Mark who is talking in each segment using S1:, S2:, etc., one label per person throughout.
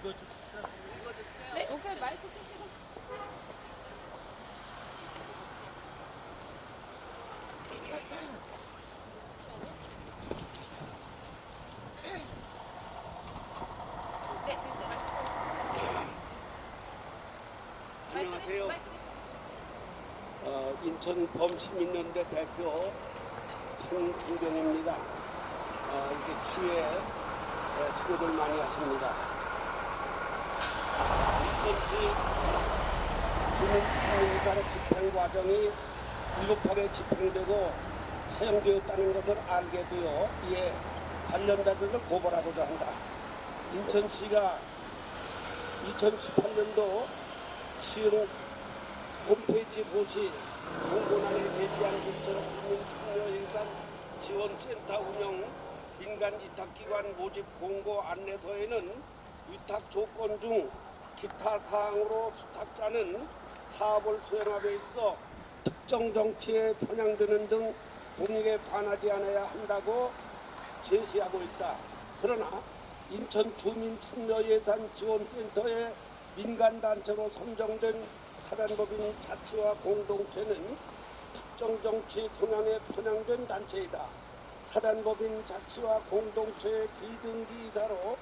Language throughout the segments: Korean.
S1: 읽어줬어.
S2: 네, 목사님 마이크 끄시고. 네, 됐어요. 말씀. 마이크
S3: 안녕하세요.
S2: 끄시- 마이크 끄시-
S3: 어, 인천 범시민연대 대표 송준경입니다. 어, 이렇게 기회에 네, 수고를 많이 하십니다. 인천시 주민참여회관 집행 과정이 위급하게 집행되고 사용되었다는 것을 알게 되어 이에 관련자들을 고발하고자 한다. 인천시가 2018년도 시흥 홈페이지 보시 공고란에 게시한 인천 주민 참여예산 지원센터 운영 민간 위탁기관 모집 공고 안내서에는 위탁 조건 중 기타 사항으로 수탁자는 사업을 수행함에 있어 특정 정치에 편향되는 등 공익에 반하지 않아야 한다고 제시하고 있다. 그러나 인천 주민 참여 예산 지원센터의 민간 단체로 선정된 사단법인 자치와 공동체는 특정 정치 성향에 편향된 단체이다. 사단법인 자치와 공동체의 비등기 이사로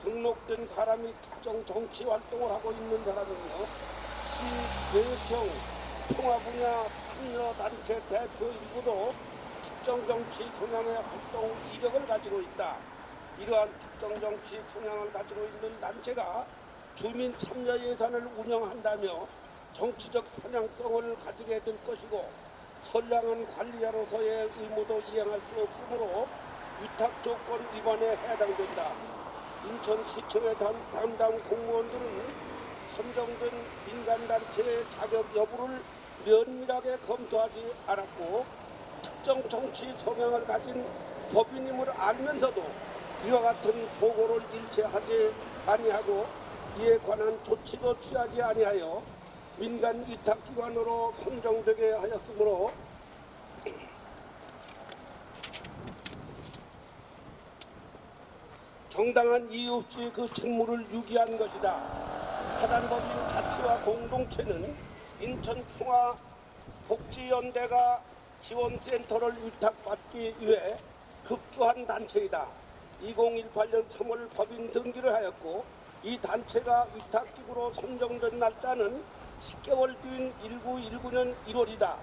S3: 등록된 사람이 특정 정치 활동을 하고 있는 사람이며 시 계획형 평화 분야 참여 단체 대표 일부도 특정 정치 성향의 활동 이력을 가지고 있다. 이러한 특정 정치 성향을 가지고 있는 단체가 주민 참여 예산을 운영한다며 정치적 편향성을 가지게 될 것이고 선량한 관리자로서의 의무도 이행할 수 없으므로 위탁 조건 위반에 해당된다. 인천시청의 담- 담당 공무원들은 선정된 민간단체의 자격 여부를 면밀하게 검토하지 않았고 특정 정치 성향을 가진 법인임을 알면서도 이와 같은 보고를 일체하지 아니하고 이에 관한 조치도 취하지 아니하여 민간 위탁기관으로 선정되게 하였으므로 정당한 이유 없이 그 책무를 유기한 것이다. 사단법인 자치와 공동체는 인천 평화 복지연대가 지원센터를 위탁받기 위해 급조한 단체이다. 2018년 3월 법인 등기를 하였고 이 단체가 위탁기구로 선정된 날짜는 10개월 뒤인 1919년 1월이다.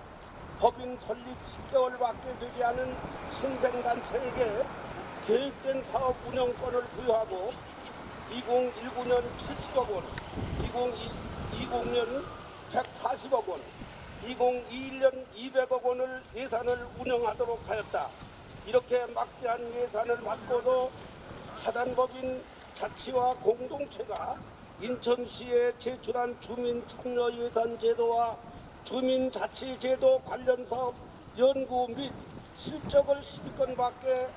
S3: 법인 설립 10개월밖에 되지 않은 신생단체에게 계획된 사업 운영권을 부여하고 2019년 70억 원, 2020년 140억 원, 2021년 200억 원을 예산을 운영하도록 하였다. 이렇게 막대한 예산을 받고도 사단법인 자치와 공동체가 인천시에 제출한 주민 참여 예산 제도와 주민 자치 제도 관련 사업 연구 및 실적을 10위권 밖에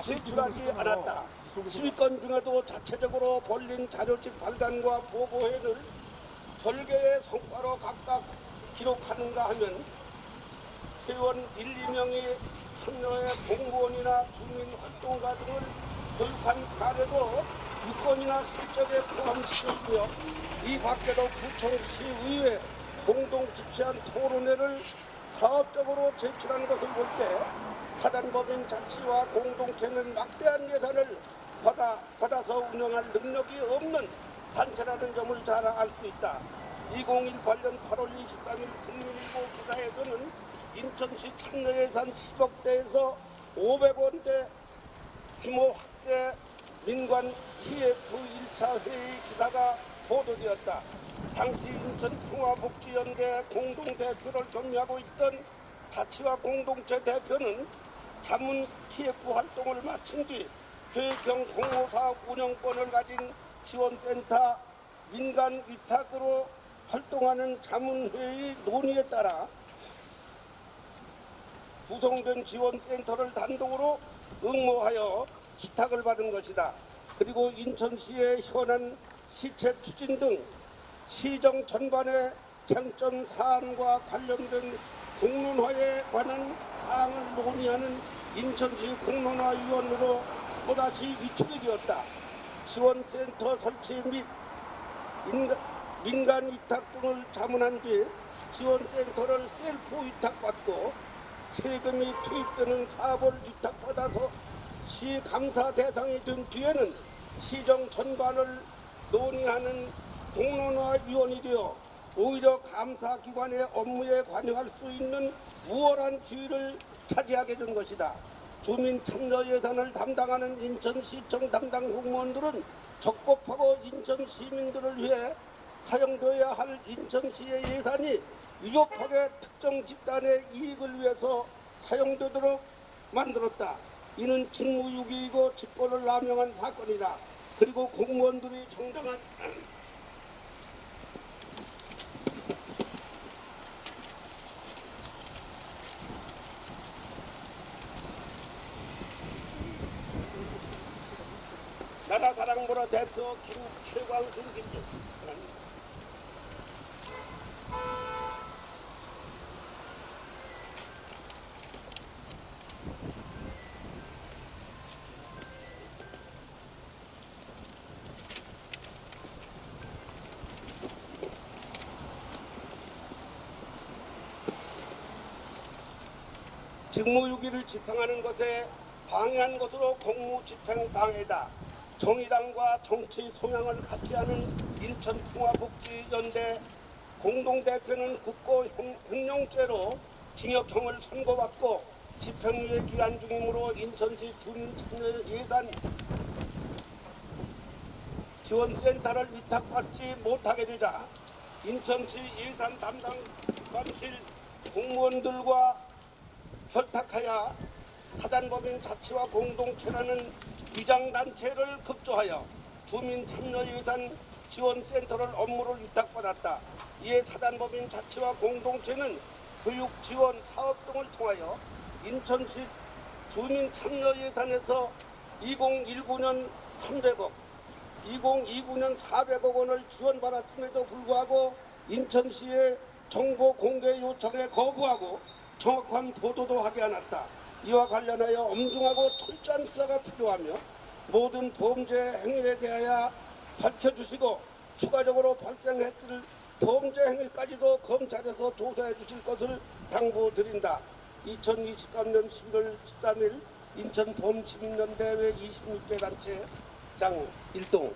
S3: 제출하지 않았다. 10위권 중에도 자체적으로 벌린 자료집 발간과 보고회를 별개의 성과로 각각 기록하는가 하면 회원 1, 2명이 참여해 공무원이나 주민 활동가 등을 교육한 사례도 유권이나 실적에 포함시켰으며 이 밖에도 구청시의회 공동 주최한 토론회를 사업적으로 제출한 것을 볼 때 사단법인 자치와 공동체는 막대한 예산을 받아, 받아서 운영할 능력이 없는 단체라는 점을 잘 알 수 있다. 2018년 8월 23일 국민일보 기사에서는 인천시 참여예산 10억대에서 500원대 규모 확대 민관 TF 1차 회의 기사가 보도되었다. 당시 인천 평화복지연대 공동대표를 겸임하고 있던 자치와 공동체 대표는 자문 TF 활동을 마친 뒤 계획형 공모사업 운영권을 가진 지원센터 민간 위탁으로 활동하는 자문회의 논의에 따라 구성된 지원센터를 단독으로 응모하여 기탁을 받은 것이다. 그리고 인천시의 현안 시체 추진 등 시정 전반의 쟁점 사안과 관련된 공론화에 관한 사항을 논의하는 인천시 공론화위원으로 또다시 위촉이 되었다. 지원센터 설치 및 민간 위탁 등을 자문한 뒤 지원센터를 셀프 위탁받고 세금이 투입되는 사업을 위탁받아서 시 감사 대상이 된 뒤에는 시정 전반을 논의하는 공론화 위원이 되어 오히려 감사기관의 업무에 관여할 수 있는 우월한 지위를 차지하게 된 것이다. 주민 참여 예산을 담당하는 인천시청 담당 공무원들은 적법하고 인천 시민들을 위해 사용되어야 할 인천시의 예산이 위협하게 특정 집단의 이익을 위해서 사용되도록 만들었다. 이는 직무유기이고 직권을 남용한 사건이다. 그리고 공무원들이 정당한 나라사랑보라 대표 김 최광순 김준 직무유기를 집행하는 것에 방해한 것으로 공무집행방해다. 정의당과 정치 성향을 같이 하는 인천통합복지연대 공동대표는 국고 형- 횡령죄로 징역형을 선고받고 집행유예 기한 중이므로 인천시 주민 참여 예산 지원센터를 위탁받지 못하게 되자 인천시 예산 담당관실 공무원들과 결탁하여 사단법인 자치와 공동체라는 위장단체를 급조하여 주민 참여 예산 지원센터를 업무를 위탁받았다. 이에 사단법인 자치와 공동체는 교육 지원 사업 등을 통하여 인천시 주민 참여 예산에서 2019년 300억, 2029년 400억 원을 지원받았음에도 불구하고 인천시의 정보 공개 요청에 거부하고 정확한 보도도 하지 않았다. 이와 관련하여 엄중하고 철저한 수사가 필요하며 모든 범죄 행위에 대하여 밝혀주시고 추가적으로 발생했을 범죄 행위까지도 검찰에서 조사해 주실 것을 당부드린다. 2023년 11월 13일 인천 범시민연대회 26개 단체장 일동